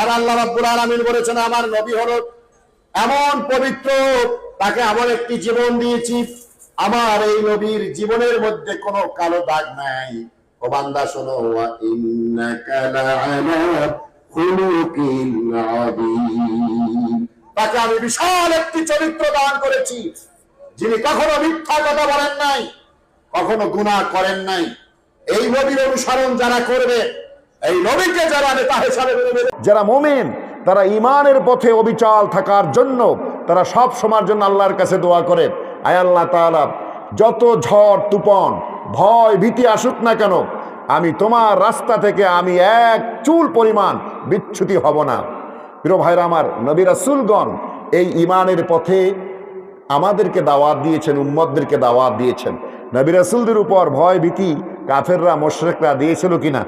আর আল্লাহ রাব্বুল আলামিন বলেছেন, আমার নবী হলো এমন পবিত্র, তাকে আমার একটি জীবন দিয়েছি, আমার এই নবীর জীবনের মধ্যে কোনো কালো দাগ নাই ও বান্দা, শোনো। তাকে আমি বিশাল একটি চরিত্র দান করেছি, যিনি কখনো মিথ্যা কথা বলেন নাই, কখনো গুনাহ করেন নাই এই নবীর অনুসরণ যারা করবে এই নবীকে যারা নেতা হিসাবে যারা মোমেন, তারা ইমানের পথে অবিচাল থাকার জন্য তারা সব সময়ের জন্য আল্লাহর কাছে দোয়া করে। আয় আল্লাহ তাআলা, যত ঝড় তুপন ভয়, ভীতি আসুক না কেন, আমি তোমার রাস্তা থেকে আমি এক চুল পরিমাণ বিচ্ছুতি হব না। প্রিয় ভাইরা আমার, নবী রাসূলগণ এই ইমানের পথে আমাদেরকে দাওয়াত দিয়েছেন উম্মদদেরকে দাওয়াত দিয়েছেন। নবী রাসূলদের উপর ভয়, ভীতি কাফেররা, মোশরেকরা দিয়েছিল কিনা?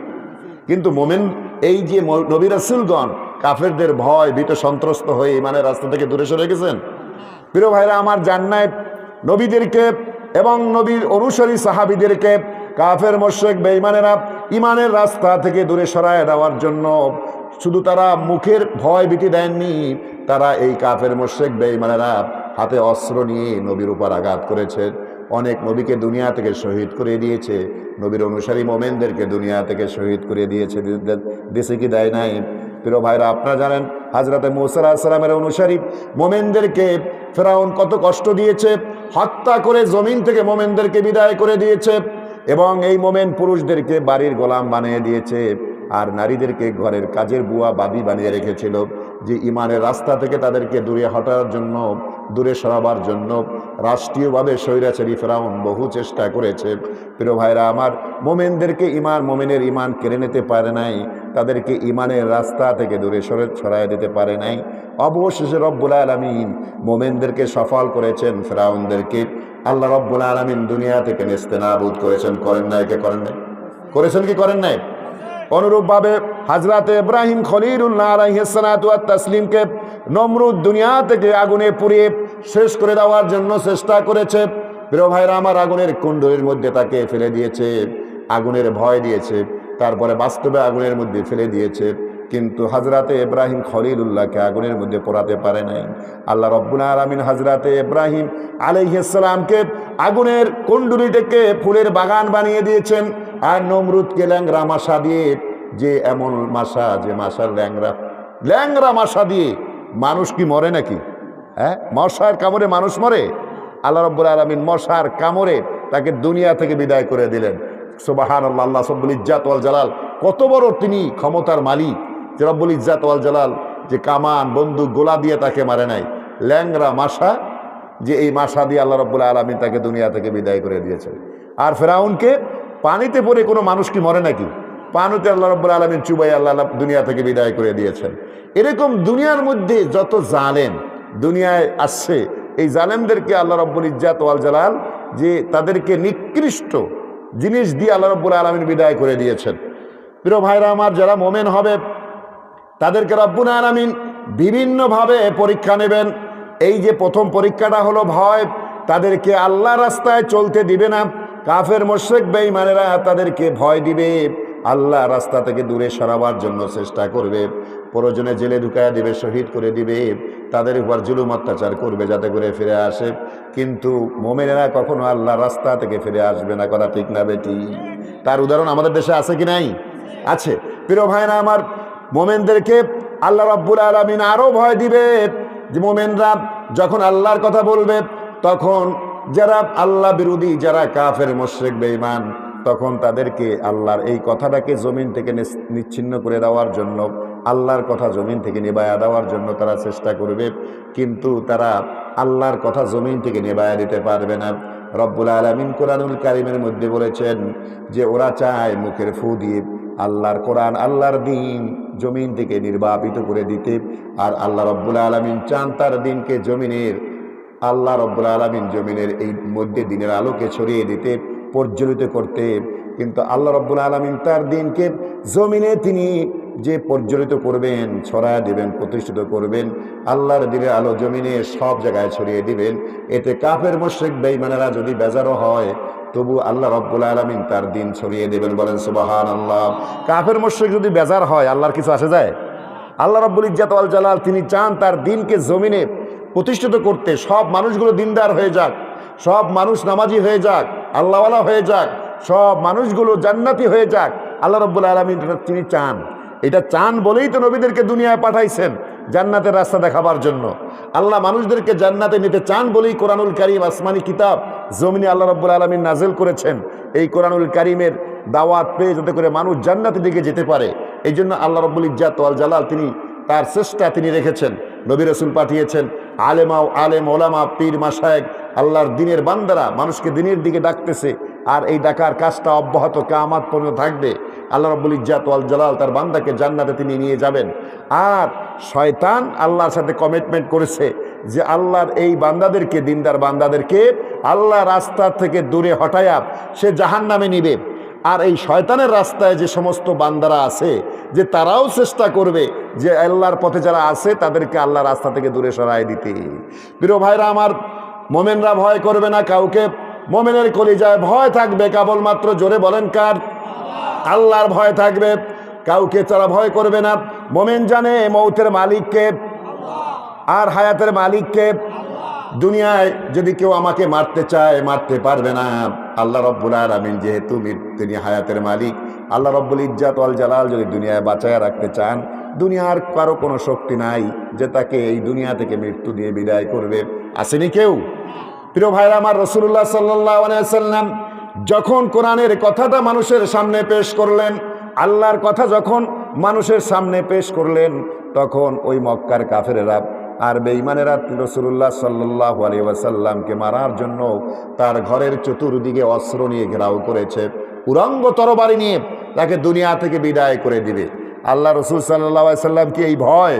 কিন্তু মোমেন, এই যে নবী রাসূলগণ, কাফেরদের ভয়, ভীত, সন্ত্রস্ত হয়ে ইমানের রাস্তা থেকে দূরে সরে গেছেন। প্রিয় ভাইরা, আমার জান্নায় নবীদেরকে এবং নবীর অনুসারী সাহাবিদেরকে কাফের মোশেক বেঈমানেরা ইমানের রাস্তা থেকে দূরে সরায় দেওয়ার জন্য শুধু তারা মুখের ভয়, ভীতি দেননি, তারা এই কাফের মোশেক বেঈমানেরা হাতে অস্ত্র নিয়ে নবীর উপর আঘাত করেছেন অনেক নবীকে দুনিয়া থেকে শহীদ করে দিয়েছে। নবীর অনুসারী মোমেনদেরকে দুনিয়া থেকে শহীদ করে দিয়েছে দেশে কি দেয় নাই? প্রিয় ভাইরা, আপনারা জানেন হাজরাতে মৌসালা সালামের অনুসারী মোমেনদেরকে ফেরাউন কত কষ্ট দিয়েছে, হত্যা করে জমিন থেকে মোমেনদেরকে বিদায় করে দিয়েছে এবং এই মোমেন পুরুষদেরকে বাড়ির গোলাম বানিয়ে দিয়েছে। আর নারীদেরকে ঘরের কাজের বুয়া বাদি বানিয়ে রেখেছিল। যে ইমানের রাস্তা থেকে তাদেরকে দূরে হটার জন্য, দূরে সরাবার জন্য রাষ্ট্রীয়ভাবে স্বৈরাচারী ফেরাউন বহু চেষ্টা করেছে। প্রিয় ভাইরা, আমার মোমেনদেরকে ইমান মোমেনের ইমান কেড়ে নিতে পারে নাই, তাদেরকে ইমানের রাস্তা থেকে দূরে সরে ছড়াই দিতে পারে নাই। অবশেষে রব্বুল আলমিন মোমেনদেরকে সফল করেছেন, ফেরাউনদেরকে। আল্লাহ রব্বুল আলমিন দুনিয়া থেকে নেস্তে নাবুদ করেছেন। করেন নাই কে করেন নাই? করেছেন কি করেন নাই? অনুরূপভাবে হাজরাতে ইব্রাহিম খলিরুল্লাহ আলাইহিসসালাতু তাসলিমকে নমরুদ দুনিয়া থেকে আগুনে পুড়িয়ে শেষ করে দেওয়ার জন্য চেষ্টা করেছে। প্রিয় ভাইরা, আমার আগুনের কুণ্ডলীর মধ্যে তাকে ফেলে দিয়েছে, আগুনের ভয় দিয়েছে, তারপরে বাস্তবে আগুনের মধ্যে ফেলে দিয়েছে। কিন্তু হাজরাতে ইব্রাহিম খলিলুল্লাহকে আগুনের মধ্যে পোড়াতে পারে নাই। আল্লাহ রব্বুল আলমিন হাজরাতে ইব্রাহিম আলাইহিসসালামকে আগুনের কুণ্ডুলি থেকে ফুলের বাগান বানিয়ে দিয়েছেন আর নমরুদকে ল্যাংরা মাসা দিয়ে যে এমন মাসা, যে মাসার ল্যাংরা ল্যাংরা মাসা দিয়ে মানুষ কি মরে নাকি? হ্যাঁ? মশার কামড়ে মানুষ মরে? আল্লাহ রব্বুল আলমিন মশার কামড়ে তাকে দুনিয়া থেকে বিদায় করে দিলেন। সোবাহান আল্লাহ সব্বুল ইজ্জাত জালাল। কত বড় তিনি ক্ষমতার মালিক। যে রব্বুল ইজ্জাত ওয়াল জালাল যে কামান, বন্দুক, গোলা দিয়ে তাকে মারে নাই। ল্যাংরা মাসা, যে এই মাসা দিয়ে আল্লাহ রব্বুল আলমিন তাকে দুনিয়া থেকে বিদায় করে দিয়েছে আর ফেরাউনকে পানিতে পড়ে কোনো মানুষ কি মরে নাকি? পানুতে আল্লাহ রব্বুল আলমিন চুবাই আল্লাহ দুনিয়া থেকে বিদায় করে দিয়েছেন। এরকম দুনিয়ার মধ্যে যত জালেম দুনিয়ায় আসছে এই জালেমদেরকে আল্লাহ রব্বুল ইজ্জাত ওয়াল জালাল যে তাদেরকে নিকৃষ্ট জিনিস দিয়ে আল্লাহ রব্বুল আলমিন বিদায় করে দিয়েছেন। প্রিয় ভাইরা আমার, যারা মোমেন হবে তাদেরকে রব্বুল আলমিন বিভিন্নভাবে পরীক্ষা নেবেন। এই যে প্রথম পরীক্ষাটা হলো ভয়, তাদেরকে আল্লাহ রাস্তায় চলতে দিবে না। কাফের মোশেক বেঈমানেরা তাদেরকে ভয় দিবে। আল্লাহ রাস্তা থেকে দূরে সরাবার জন্য চেষ্টা করবে। প্রয়োজনে জেলে ঢুকায় দিবে, শহীদ করে দিবে। তাদের উপর জুলুম অত্যাচার করবে যাতে করে ফিরে আসে। কিন্তু মোমেনেরা কখনো আল্লাহ রাস্তা থেকে ফিরে আসবে না। কথা ঠিক না, বেটি? তার উদাহরণ আমাদের দেশে আছে কি নাই? আছে। প্রিয় ভাইরা আমার মোমেনদেরকে আল্লাহ রাব্বুল আলমিন আরও ভয় দিবে যে মোমেনরা যখন আল্লাহর কথা বলবে, তখন যারা আল্লাহ বিরোধী, যারা কাফের, মোশ্রেক, বেঈমান, তখন তাদেরকে আল্লাহর এই কথাটাকে জমিন থেকে নিচ্ছিন্ন করে দেওয়ার জন্য, আল্লাহর কথা জমিন থেকে নেবায়া দেওয়ার জন্য তারা চেষ্টা করবে, কিন্তু তারা আল্লাহর কথা জমিন থেকে নেবায়া দিতে পারবে না। রব্বুল আলমিন কোরআনুল কারিমের মধ্যে বলেছেন যে, ওরা চায় মুখের ফু দিয়ে আল্লাহর কোরআন, আল্লাহর দিন জমিন থেকে নির্বাপিত করে দিতে। আর আল্লাহ রব্বুল আলমিন চান তার দিনকে জমিনের, আল্লাহ রব্বুল আলমিন জমিনের এই মধ্যে দিনের আলোকে ছড়িয়ে দিতে, প্রজ্বলিত করতে। কিন্তু আল্লাহ রব্বুল আলমিন তার দিনকে জমিনে তিনি যে প্রজ্বলিত করবেন, ছড়ায় দিবেন, প্রতিষ্ঠিত করবেন, আল্লাহর দিনের আলো জমিনে সব জায়গায় ছড়িয়ে দিবেন। এতে কাফের মোশেক বেইমানেরা যদি বেজারও হয় তবু আল্লাহ রব্বুল আলমিন তার দিন ছড়িয়ে দেবেন, বলেন সুবাহান আল্লাহ কাফের মোশেক যদি বেজার হয়, আল্লাহর কিছু আসে যায়? আল্লাহ রব্বুল ইজ্জাত আল জালাল, তিনি চান তার দিনকে জমিনে প্রতিষ্ঠিত করতে, সব মানুষগুলো দিনদার হয়ে যাক, সব মানুষ নামাজি হয়ে যাক, আল্লাহওয়ালা হয়ে যাক, সব মানুষগুলো জান্নাতি হয়ে যাক। আল্লাহ রব্বুল আলমিন, তিনি চান। এটা চান বলেই তো নবীদেরকে দুনিয়ায় পাঠাইছেন। জান্নাতের রাস্তা দেখাবার জন্য। আল্লাহ মানুষদেরকে জান্নাতে নিতে চান বলেই কোরআনুল কারিম আসমানি কিতাব জমিনে আল্লাহ রব্বুল আলমিন নাজেল করেছেন। এই কোরআনুল কারিমের দাওয়াত পেয়ে যাতে করে মানুষ জান্নাতের দিকে যেতে পারে এই জন্য আল্লাহ রব্বুল ইজ্জাত ওয়াল জালাল তিনি তার চেষ্টা তিনি রেখেছেন। নবী রসুল পাঠিয়েছেন আলেমাও আলেম ওলামা পীর মাসায়েক আল্লাহর দিনের বান্দারা মানুষকে দিনের দিকে ডাকতেছে আর এই ডাকার কাজটা অব্যাহত কামাত পর্যন্ত থাকবে। আল্লাহ রব্বুল ইজ্জাত ওয়াল জালাল তার বান্দাকে জান্নাতে তিনি নিয়ে যাবেন। আর শয়তান আল্লাহর সাথে কমিটমেন্ট করেছে যে আল্লাহর এই বান্দাদেরকে, দিনদার বান্দাদেরকে আল্লাহ রাস্তা থেকে দূরে হটায়া সে জাহান নামে নিবে। আর এই শয়তানের রাস্তায় যে সমস্ত বান্দারা আছে, যে তারাও চেষ্টা করবে যে আল্লাহর পথে যারা আছে, তাদেরকে আল্লাহ রাস্তা থেকে দূরে সরাই দিতে। প্রিয় ভাইরা আমার, মোমেনরা ভয় করবে না কাউকে। মোমেনের কলিজায় ভয় থাকবে, কেবলমাত্র জোরে বলেন কার? আল্লাহর ভয় থাকবে, কাউকে তারা ভয় করবে না। মোমেন জানে মৌতের মালিককে, আর হায়াতের মালিককে। দুনিয়ায় যদি কেউ আমাকে মারতে চায়, মারতে পারবে না। আল্লাহ রব্বুল আলমিন যেহেতু তিনি হায়াতের মালিক। আল্লাহ রব্বুল ইজ্জাত আল জালাল যদি দুনিয়ায় বাঁচায় রাখতে চান, দুনিয়ার কারও কোনো শক্তি নাই যে তাকে এই দুনিয়া থেকে মৃত্যু দিয়ে বিদায় করবে। আসেনি কেউ? প্রিয় ভাইরা আমার রসুল্লাহ সাল্লাহ সাল্লাম যখন কোরআনের কথাটা মানুষের সামনে পেশ করলেন, আল্লাহর কথা যখন মানুষের সামনে পেশ করলেন, তখন ওই মক্কার কাফেরেরা আর বেঈমানেরা রসুল্লাহ সাল্লাহ আলী ওয়াসাল্লামকে মারার জন্য তার ঘরের চতুর্দিকে অস্ত্র নিয়ে ঘেরাও করেছে, উরঙ্গ তরবারি নিয়ে তাকে দুনিয়া থেকে বিদায় করে দিবে। আল্লাহ রসুল সাল্লাহ সাল্লাম কি এই ভয়,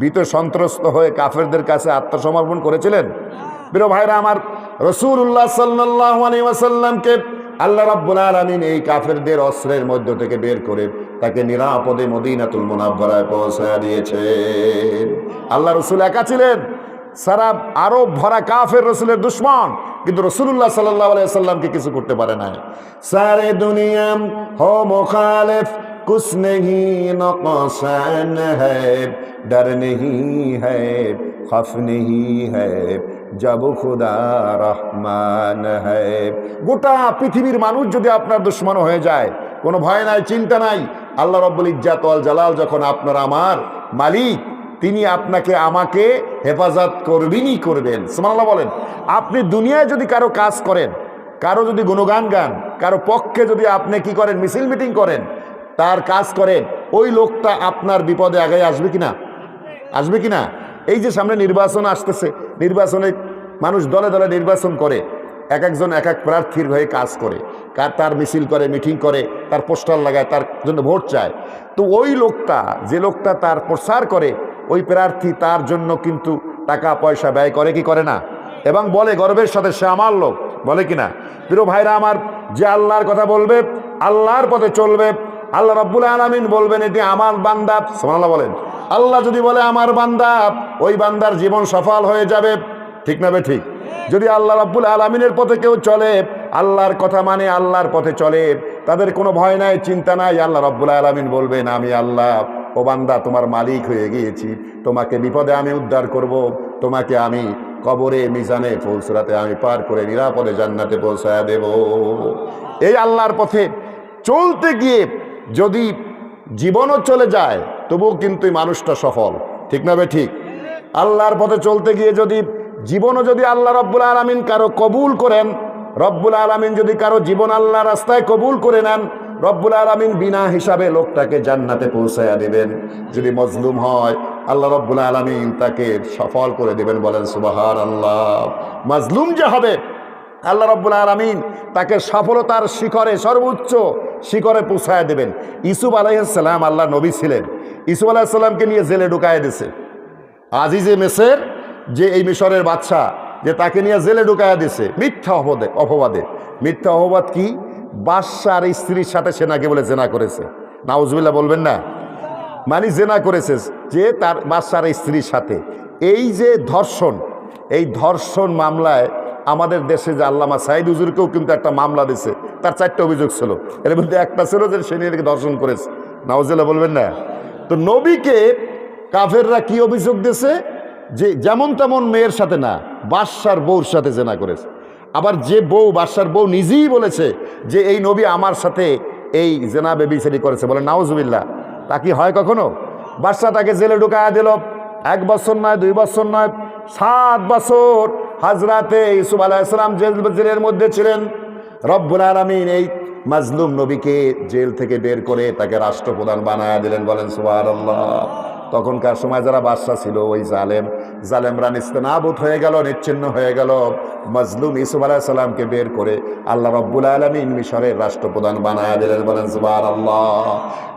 ভীত সন্ত্রস্ত হয়ে কাফেরদের কাছে আত্মসমর্পণ করেছিলেন? প্রিয় ভাইরা আমার রসুল্লাহ সাল্লাহ আলী ওয়াসাল্লামকে আল্লাহ রাব্বুল আলমিন এই কাফেরদের অস্ত্রের মধ্য থেকে বের করে তাকে নিরাপদে মদিনাতুল মুনাব্বরায় পৌঁছায় দিয়েছে। আল্লাহ রসুল একা ছিলেন। সারা আরব ভরা কাফের রসুলের দুশ্মন। কিন্তু রসুল্লাহ সাল্লাহামকে কিছু করতে পারে না সারে দুনিয়াম হো মোখালেফ, কুছ নেহি নকশান হ্যাব ডর নেহি খফ নেহি হ্যাব যাব খুদা রহমান গোটা পৃথিবীর মানুষ যদি আপনার দুশ্মন হয়ে যায়, কোনো ভয় নাই, চিন্তা নাই, আল্লাহ রব্বুল ইজ্জাত আল জালাল যখন আপনার আমার মালিক, তিনি আপনাকে, আমাকে হেফাজত করবেনই করবেন। সুমানাল্লাহ বলেন, আপনি দুনিয়ায় যদি কারও কাজ করেন, কারও যদি গুণগান গান, কারও পক্ষে যদি আপনি কি করেন, মিছিল মিটিং করেন, তার কাজ করেন, ওই লোকটা আপনার বিপদে আগে আসবে কি না আসবে কি না এই যে সামনে নির্বাচন আসতেছে, নির্বাচনে মানুষ দলে দলে নির্বাচন করে, এক একজন এক এক প্রার্থীর হয়ে কাজ করে, কার তার মিছিল করে, মিটিং করে, তার পোস্টার লাগায়, তার জন্য ভোট চায়। তো ওই লোকটা, যে লোকটা তার প্রচার করে, ওই প্রার্থী তার জন্য কিন্তু টাকা, পয়সা ব্যয় করে কি করে না? এবং বলে, গর্বের সাথে সে আমার লোক। বলে কিনা প্রিয় ভাইরা আমার, যে আল্লাহর কথা বলবে, আল্লাহর পথে চলবে, আল্লাহ রাব্বুল আলামিন বলবেন, এটি আমার বান্দা। সুবহানাল্লাহ বলেন। আল্লাহ যদি বলে, আমার বান্দা, ওই বান্দার জীবন সফল হয়ে যাবে। ঠিক না ঠিক? যদি আল্লাহ রাব্বুল আলামিনের পথে কেউ চলে, আল্লাহর কথা মানে আল্লাহর পথে চলে, তাদের কোনো ভয় নাই, চিন্তা নাই, আল্লাহ রাব্বুল আলামিন বলবেন, আমি আল্লাহ, ও বান্দা, তোমার মালিক হয়ে গিয়েছি, তোমাকে বিপদে আমি উদ্ধার করব, তোমাকে আমি কবরে, মিজানে পৌঁছাতে আমি পার করে নিরাপদে জান্নাতে পৌঁছায় দেব। এই আল্লাহর পথে চলতে গিয়ে যদি জীবনও চলে যায়, তবুও কিন্তু মানুষটা সফল। ঠিক না বে ঠিক? আল্লাহর পথে চলতে গিয়ে যদি জীবনও যদি আল্লাহ রব্বুল আলমিন কারও কবুল করেন, রব্বুল আলমিন যদি কারও জীবন আল্লাহ রাস্তায় কবুল করে নেন, রব্বুল আলমিন বিনা হিসাবে লোকটাকে জান্নাতে পৌঁছাইয়া দেবেন। যদি মজলুম হয়, আল্লাহ রব্বুল আলমিন তাকে সফল করে দেবেন বলেন সুবাহার আল্লাহ মাজলুম যে হবে, আল্লাহ রব্বুল আলমিন তাকে সফলতার শিখরে, সর্বোচ্চ শিখরে পৌঁছায় দেবেন। ইসুফ আলাইসাল্লাম আল্লাহ নবী ছিলেন। ইসুফ আলাইসাল্লামকে নিয়ে জেলে ঢুকায় দিছে। আজিজে মেসের যে এই মিশরের বাচ্চা যে তাকে নিয়ে জেলে ঢুকায় দিছে, মিথ্যা অপদে অপবাদে। মিথ্যা অপবাদ কি? বাদশার স্ত্রীর সাথে সে নাকি বলে জেনা করেছে। নাউজবিল্লা বলবেন না? মানে জেনা করেছে যে তার বাদশার স্ত্রীর সাথে। এই যে ধর্ষণ, এই ধর্ষণ মামলায় আমাদের দেশে যে আল্লামা সাইদ হুজুরকেও কিন্তু একটা মামলা দিছে। তার চারটে অভিযোগ ছিল। এর মধ্যে একটা ছিল যে সে নিয়ে ধর্ষণ করেছে। নাউজিল্লা বলবেন না? তো নবীকে কাফেররা কি অভিযোগ দিয়েছে যে যেমন তেমন মেয়ের সাথে না, বাদশার বউর সাথে জেনা করেছে। আবার যে বউ, বাদশার বউ নিজেই বলেছে যে, এই নবী আমার সাথে এই জেনা বেবিচারি করেছে। বলে, নাউজুবিল্লাহ। তা কি হয় কখনো? বাদশাহ তাকে জেলে ঢুকায়া দিল। এক বছর নয়, দুই বছর নয়, সাত বছর হাজরাতে ইসুফ আলাইসালাম জেল, জেলের মধ্যে ছিলেন। রব্বুল আলমিন এই মাজলুম নবীকে জেল থেকে বের করে তাকে রাষ্ট্রপ্রধান বানায়া দিলেন। বলেন সুবাহ তখনকার সময় যারা বাদশাহ ছিল, ওই জালেম, জালেমরা নিস্তেনাবুত হয়ে গেল, নিচ্ছিন্ন হয়ে গেল। মজলুম ইসুফ আলাহিসাল্লামকে বের করে আল্লাহ রব্বুল আলমিন মিশরের রাষ্ট্রপ্রধান বানায় দিলেন, বলেন আল্লাহ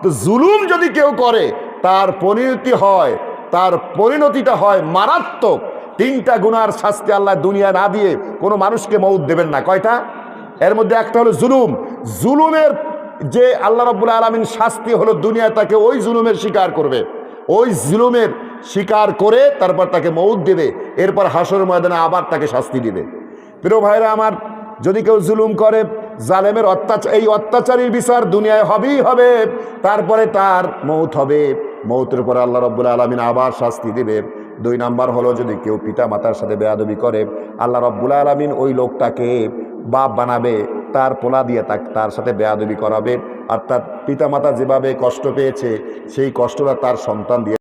তো জুলুম যদি কেউ করে, তার পরিণতি হয়, তার পরিণতিটা হয় মারাত্মক। তিনটা গুনার শাস্তি আল্লাহ দুনিয়া না দিয়ে কোনো মানুষকে মৌত দেবেন না। কয়টা? এর মধ্যে একটা হলো জুলুম। জুলুমের যে আল্লাহ রব্বুল আলমিন শাস্তি হলো দুনিয়ায় তাকে ওই জুলুমের শিকার করবে। ওই জুলুমের শিকার করে তারপর তাকে মৌত দেবে। এরপর হাসর ময়দানে আবার তাকে শাস্তি দিবে। প্রিয় ভাইরা আমার, যদি কেউ জুলুম করে, জালেমের অত্যাচার এই অত্যাচারীর বিচার দুনিয়ায় হবেই হবে, তারপরে তার মৌত হবে। মৌতের পরে আল্লাহ রব্বুল আলমিন আবার শাস্তি দেবে। দুই নাম্বার হলো, যদি কেউ পিতা মাতার সাথে বেয়াদবি করে, আল্লাহ রব্বুল আলমিন ওই লোকটাকে বাপ বানাবে, তার পোলা দিয়ে তার সাথে বেয়াদবি করাবে। আর তার পিতামাতা যেভাবে কষ্ট পেয়েছে সেই কষ্টটা তার সন্তান দিয়ে